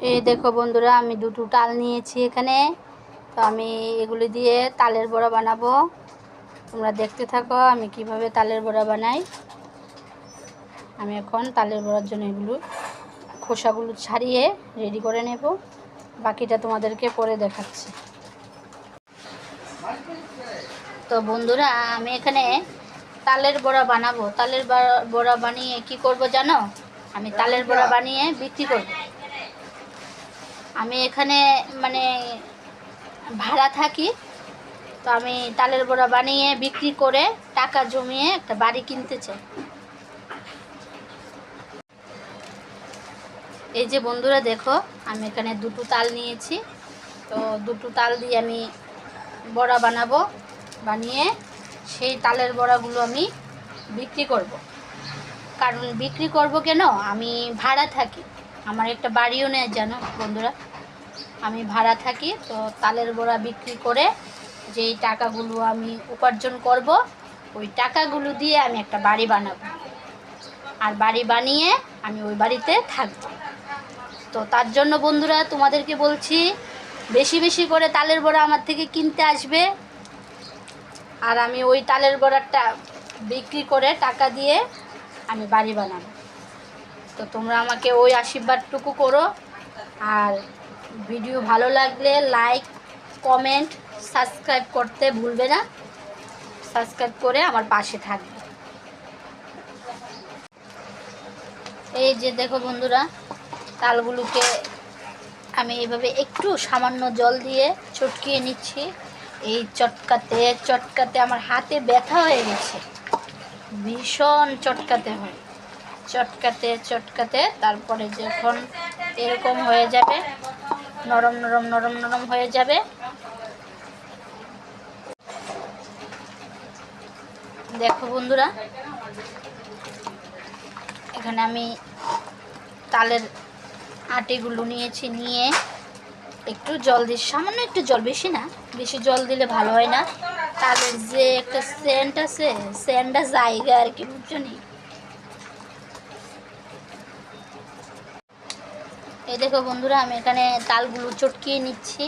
এই দেখো বন্ধুরা আমি দুটো তাল নিয়েছি এখানে। তো আমি এগুলি দিয়ে তালের বড়া বানাবো। তোমরা দেখতে থাকো আমি কীভাবে তালের বড়া বানাই। আমি এখন তালের বড়ার জন্য এগুলো খোসাগুলো ছাড়িয়ে রেডি করে নেব। বাকিটা তোমাদেরকে পরে দেখাচ্ছি। তো বন্ধুরা আমি এখানে তালের বড়া বানাবো। তালের বড়া- বড়া বানিয়ে কি করব জানো? আমি তালের বড়া বানিয়ে বিক্রি করব। আমি এখানে মানে ভাড়া থাকি, তো আমি তালের বড়া বানিয়ে বিক্রি করে টাকা জমিয়ে একটা বাড়ি কিনতে চাই। এই যে বন্ধুরা দেখো, আমি এখানে দুটো তাল নিয়েছি, তো দুটো তাল দিয়ে আমি বড়া বানাবো, বানিয়ে সেই তালের বড়াগুলো আমি বিক্রি করব। কারণ বিক্রি করব কেন? আমি ভাড়া থাকি, আমার একটা বাড়িও নেয় জানো বন্ধুরা। আমি ভাড়া থাকি, তো তালের বড়া বিক্রি করে যেই টাকাগুলো আমি উপার্জন করব, ওই টাকাগুলো দিয়ে আমি একটা বাড়ি বানাবো। আর বাড়ি বানিয়ে আমি ওই বাড়িতে থাকব। তো তার জন্য বন্ধুরা, তোমাদেরকে বলছি, বেশি বেশি করে তালের বড়া আমার থেকে কিনতে আসবে। আর আমি ওই তালের বড়াটা বিক্রি করে টাকা দিয়ে আমি বাড়ি বানাবো। তো তোমরা আমাকে ওই আশীর্বাদটুকু করো। আর ভিডিও ভালো লাগলে লাইক, কমেন্ট, সাবস্ক্রাইব করতে ভুলবে না। সাবস্ক্রাইব করে আমার পাশে থাকবে। এই যে দেখো বন্ধুরা, তালগুলোকে আমি এইভাবে একটু সামান্য জল দিয়ে চটকিয়ে নিচ্ছি। এই চটকাতে চটকাতে আমার হাতে ব্যথা হয়ে গেছে। ভীষণ চটকাতে হয়। চটকাতে চটকাতে তারপরে যখন এরকম হয়ে যাবে নরম নরম নরম নরম হয়ে যাবে। দেখো বন্ধুরা, এখানে আমি তালের আটিগুলো নিয়েছি, নিয়ে একটু জল দিয়ে সামান্য একটু জল, বেশি না, বেশি জল দিলে ভালো হয় না। তালের যে একটা সেন্ট আছে সেন্টটা জায়গা আর কি, বুঝছ এই দেখো বন্ধুরা, আমি এখানে তালগুলো চটকিয়ে নিচ্ছি।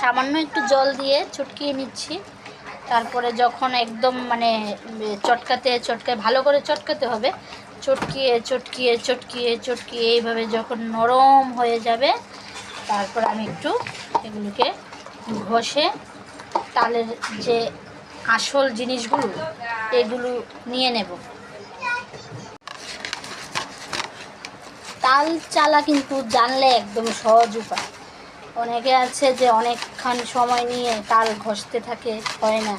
সামান্য একটু জল দিয়ে চটকিয়ে নিচ্ছি। তারপরে যখন একদম মানে চটকাতে, চটকায়, ভালো করে চটকাতে হবে, চটকিয়ে চটকিয়ে চটকিয়ে চটকিয়ে এইভাবে যখন নরম হয়ে যাবে, তারপর আমি একটু এগুলোকে ঘষে তালের যে আসল জিনিসগুলো, এগুলো নিয়ে নেব। তাল চালা কিন্তু জানলে একদম সহজ উপায়। অনেকে আছে যে অনেকক্ষণ সময় নিয়ে তাল ঘষতে থাকে, হয় না।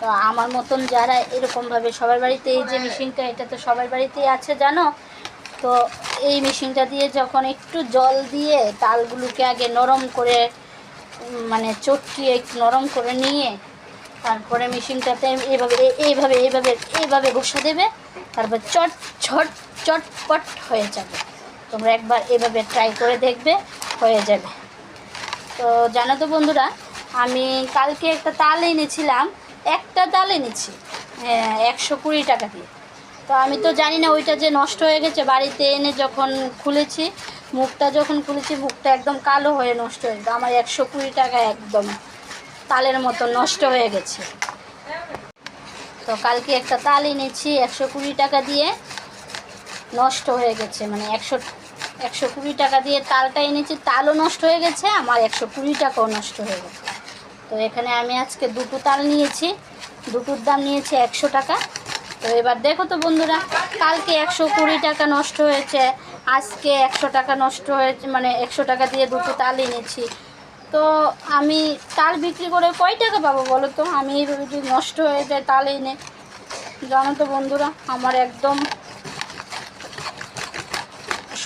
তো আমার মতন যারা এরকমভাবে সবার বাড়িতে এই যে মেশিনটা, এটা তো সবার বাড়িতেই আছে, জানো? তো এই মেশিনটা দিয়ে যখন একটু জল দিয়ে তালগুলোকে আগে নরম করে মানে চটকিয়ে একটু নরম করে নিয়ে তারপরে মেশিনটাতে এইভাবে এইভাবে এইভাবে এইভাবে ঘষা দেবে, তারপর চট ছট চটপট হয়ে যাবে। তোমরা একবার এভাবে ট্রাই করে দেখবে, হয়ে যাবে। তো জানো তো বন্ধুরা, আমি কালকে একটা তাল এনেছিলাম, একটা তাল এনেছি একশো কুড়ি টাকা দিয়ে। তো আমি তো জানি না ওইটা যে নষ্ট হয়ে গেছে, বাড়িতে এনে যখন খুলেছি, মুখটা যখন খুলেছি, মুখটা একদম কালো হয়ে নষ্ট হয়ে গেছে। আমার একশো কুড়ি টাকা একদম তালের মতো নষ্ট হয়ে গেছে। তো কালকে একটা তাল এনেছি, একশো কুড়ি টাকা দিয়ে, নষ্ট হয়ে গেছে মানে একশো একশো কুড়ি টাকা দিয়ে তালটা এনেছি, তালও নষ্ট হয়ে গেছে, আমার একশো কুড়ি টাকাও নষ্ট হয়ে গেছে। তো এখানে আমি আজকে দুটো তাল নিয়েছি, দুটোর দাম নিয়েছি একশো টাকা। তো এবার দেখো তো বন্ধুরা, কালকে একশো কুড়ি টাকা নষ্ট হয়েছে, আজকে একশো টাকা নষ্ট হয়েছে মানে একশো টাকা দিয়ে দুটো তাল এনেছি। তো আমি তাল বিক্রি করে কয় টাকা পাবো বলো তো? আমি এইভাবে যদি নষ্ট হয়ে যায় তাল এনে, জানো তো বন্ধুরা, আমার একদম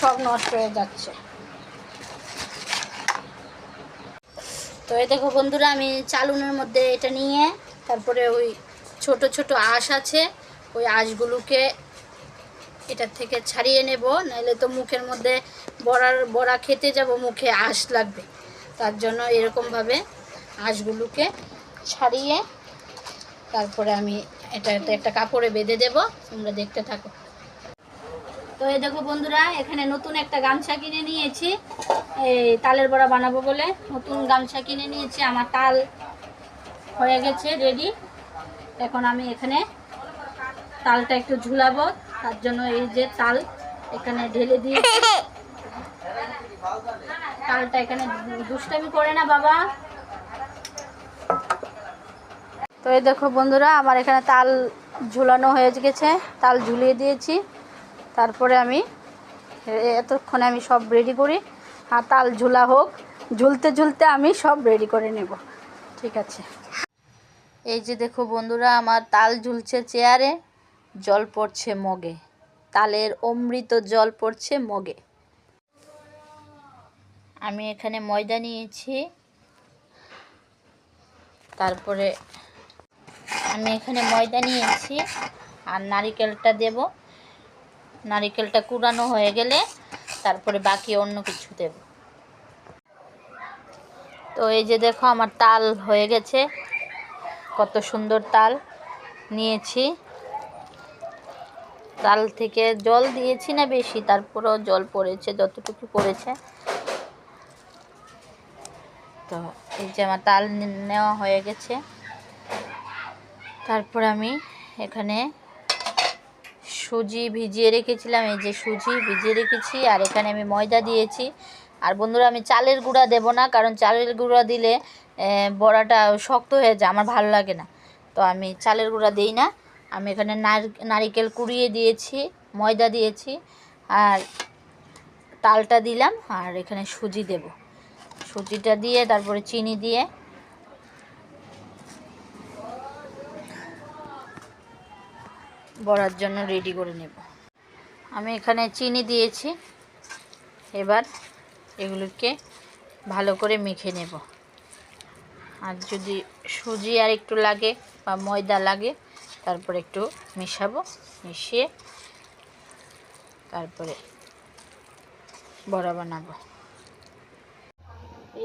সব নষ্ট হয়ে যাচ্ছে। তো এই দেখো বন্ধুরা, আমি চালুনের মধ্যে এটা নিয়ে তারপরে ওই ছোট ছোট আঁশ আছে, ওই আঁশগুলোকে এটার থেকে ছাড়িয়ে নেব, নাহলে তো মুখের মধ্যে বড়ার, বড়া খেতে যাব, মুখে আঁশ লাগবে। তার জন্য এরকমভাবে আঁশগুলোকে ছাড়িয়ে তারপরে আমি এটা একটা কাপড়ে বেঁধে দেব, তোমরা দেখতে থাকো। তো এই দেখো বন্ধুরা, এখানে নতুন একটা গামছা কিনে নিয়েছি। এই তালের বড়া বানাবো বলে নতুন গামছা কিনে নিয়েছি, আমার তাল হয়ে গেছে রেডি এখন আমি এখানে তালটা একটু ঝুলাবো, তার জন্য এই যে তাল এখানে ঢেলে দিয়ে তালটা এখানে দুষ্টামি করে না বাবা। তো এই দেখো বন্ধুরা, আমার এখানে তাল ঝুলানো হয়ে গেছে, তাল ঝুলিয়ে দিয়েছি। তারপরে আমি এতক্ষণে আমি সব রেডি করি। আর তাল ঝুলা হোক, ঝুলতে ঝুলতে আমি সব রেডি করে নেব। ঠিক আছে। এই যে দেখো বন্ধুরা, আমার তাল ঝুলছে চেয়ারে, জল পড়ছে মগে। তালের অমৃত জল পড়ছে মগে। আমি এখানে ময়দা নিয়েছি। তারপরে আমি এখানে ময়দা নিয়েছি। আর নারিকেলটা দেব। নারিকেলটা কুড়ানো হয়ে গেলে তারপরে বাকি অন্য কিছু দেব। তো এই যে দেখো আমার তাল হয়ে গেছে, কত সুন্দর তাল নিয়েছি। তাল থেকে জল দিয়েছি না বেশি, তারপরেও জল পড়েছে, যতটুকু পড়েছে। তো এই যে আমার তাল নেওয়া হয়ে গেছে। তারপর আমি এখানে সুজি ভিজিয়ে রেখেছিলাম, এই যে সুজি ভিজিয়ে রেখেছি, আর এখানে আমি ময়দা দিয়েছি। আর বন্ধুরা, আমি চালের গুঁড়া দেব না, কারণ চালের গুঁড়া দিলে বড়াটা শক্ত হয়ে যায়, আমার ভালো লাগে না। তো আমি চালের গুঁড়া দিই না। আমি এখানে নার- নারিকেল কুড়িয়ে দিয়েছি, ময়দা দিয়েছি, আর তালটা দিলাম, আর এখানে সুজি দেব। সুজিটা দিয়ে, তারপরে চিনি দিয়ে বড়ার জন্য রেডি করে নেব। আমি এখানে চিনি দিয়েছি। এবার এগুলোকে ভালো করে মেখে নেব। আর যদি সুজি আর একটু লাগে বা ময়দা লাগে, তারপরে একটু মেশাবো। মিশিয়ে তারপরে বড়া বানাবো।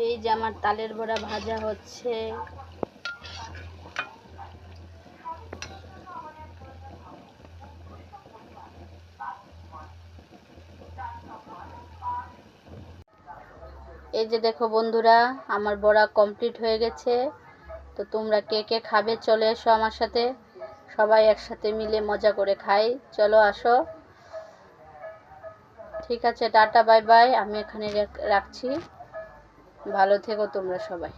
এই যে আমার তালের বড়া ভাজা হচ্ছে। এই যে দেখো বন্ধুরা, আমার বড়া কমপ্লিট হয়ে গেছে। তো তোমরা কে কে খাবে চলে এসো আমার সাথে। সবাই একসাথে মিলে মজা করে খাই। চলো আসো। ঠিক আছে, টাটা, বাই বাই। আমি এখানে রাখছি। ভালো থেকো তোমরা সবাই।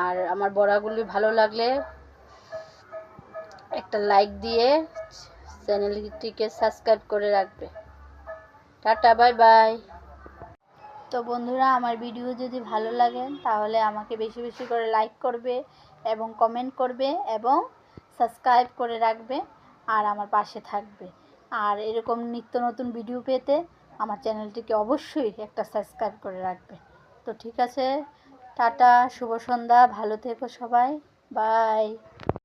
আর আমার বড়াগুলি ভালো লাগলে একটা লাইক দিয়ে চ্যানেলটিকে সাবস্ক্রাইব করে রাখবে। Tata, bye bye. তো বন্ধুরা, আমার ভিডিও যদি ভালো লাগে, তাহলে আমাকে বেশি বেশি করে লাইক করবে এবং কমেন্ট করবে এবং সাবস্ক্রাইব করে রাখবে আর আমার পাশে থাকবে। আর এরকম নিত্য নতুন ভিডিও পেতে আমার চ্যানেলটিকে অবশ্যই একটা সাবস্ক্রাইব করে রাখবে। তো ঠিক আছে, টাটা, শুভ সন্ধ্যা, ভালো থেকো সবাই বাই